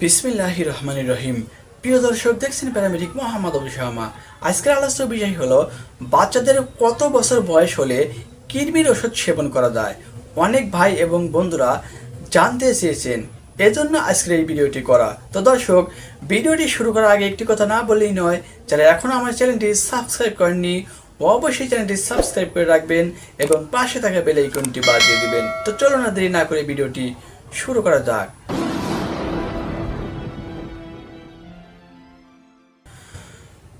বিসমিল্লাহ রহমান রহিম। প্রিয় দর্শক, দেখছেন প্যারামেডিক মোহাম্মদ আবু শাহমা। আজকের আলোচ্য বিষয় হলো, বাচ্চাদের কত বছর বয়স হলে কিডনির ওষুধ সেবন করা যায়? অনেক ভাই এবং বন্ধুরা জানতে চেয়েছেন। এজন্য আজকের এই ভিডিওটি করা। তো দর্শক, ভিডিওটি শুরু করার আগে একটি কথা না বললেই নয়, যারা এখনও আমার চ্যানেলটি সাবস্ক্রাইব করেননি, অবশ্যই চ্যানেলটি সাবস্ক্রাইব করে রাখবেন এবং পাশে থাকা বেল আইকনটি বাজিয়ে দিবেন। তো চলো না দেরি না করে ভিডিওটি শুরু করা যাক।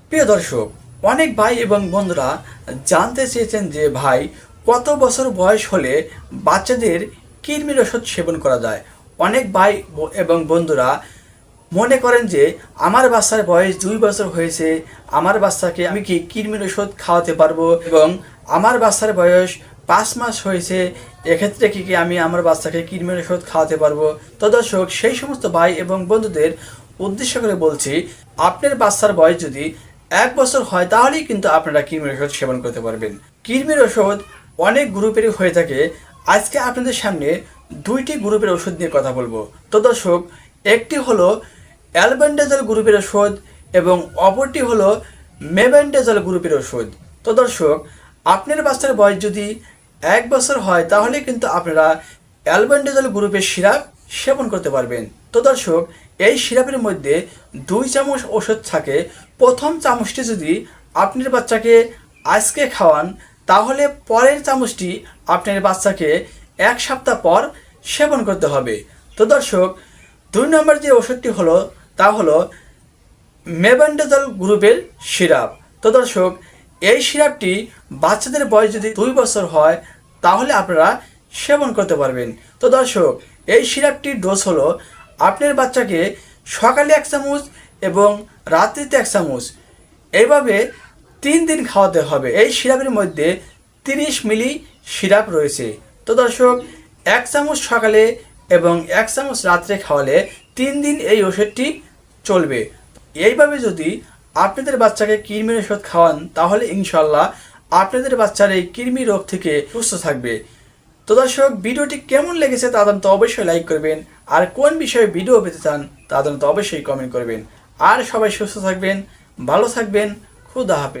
প্রিয় দর্শক, অনেক ভাই এবং বন্ধুরা জানতে চেয়েছেন যে ভাই, কত বছর বয়স হলে বাচ্চাদের কৃমির ওষুধ সেবন করা যায়? অনেক ভাই এবং বন্ধুরা মনে করেন যে, আমার বাচ্চার বয়স দুই বছর হয়েছে, আমার বাচ্চাকে আমি কি কৃমির ওষুধ খাওয়াতে পারব? এবং, আমার বাচ্চার বয়স পাঁচ মাস হয়েছে, এক্ষেত্রে কি কি আমি আমার বাচ্চাকে কৃমির ওষুধ খাওয়াতে পারব? তো দর্শক, সেই সমস্ত ভাই এবং বন্ধুদের উদ্দেশ্য করে বলছি, আপনার বাচ্চার বয়স যদি এক বছর হয় তাহলেই কিন্তু আপনারা কৃমির ওষুধ সেবন করতে পারবেন। কৃমির ওষুধ অনেক গ্রুপেরই হয়ে থাকে। আজকে আপনাদের সামনে দুইটি গ্রুপের ওষুধ নিয়ে কথা বলব। তো দর্শক, একটি হলো অ্যালবেন্ডাজল গ্রুপের ওষুধ এবং অপরটি হলো মেবেন্ডাজল গ্রুপের ওষুধ তো দর্শক, আপনার বাচ্চার বয়স যদি এক বছর হয় তাহলে কিন্তু আপনারা অ্যালবেন্ডাজল গ্রুপের সিরাপ সেবন করতে পারবেন। তো দর্শক এই সিরাপের মধ্যে দুই চামচ ওষুধ থাকে। প্রথম চামচটি যদি আপনার বাচ্চাকে আজকে খাওয়ান, তাহলে পরের চামচটি আপনার বাচ্চাকে এক সপ্তাহ পর সেবন করতে হবে। তো দর্শক, দুই নম্বর যে ওষুধটি হলো, তা হলো মেবেন্ডাজল গ্রুপের সিরাপ। তো দর্শক, এই সিরাপটি বাচ্চাদের বয়স যদি দুই বছর হয়, তাহলে আপনারা সেবন করতে পারবেন। তো দর্শক, এই সিরাপটির ডোজ হলো আপনার বাচ্চাকে সকালে এক চামচ এবং রাত্রিতে এক চামচ। এইভাবে তিন দিন খাওয়াতে হবে। এই সিরাপের মধ্যে তিরিশ মিলি সিরাপ রয়েছে। তো দর্শক, এক চামচ সকালে এবং এক চামচ রাত্রে খাওয়ালে তিন দিন এই ওষুধটি চলবে। এইভাবে যদি আপনাদের বাচ্চাকে কৃমির ওষুধ খাওয়ান, তাহলে ইনশাল্লাহ আপনাদের বাচ্চার এই কৃমি রোগ থেকে সুস্থ থাকবে। তো দর্শক, ভিডিওটি কেমন লেগেছে তা জানতে অবশ্যই লাইক করবেন। আর কোন বিষয়ে ভিডিও পেতে চান তা জানতে অবশ্যই কমেন্ট করবেন। আর সবাই সুস্থ থাকবেন, ভালো থাকবেন, খুদা হাফেজ।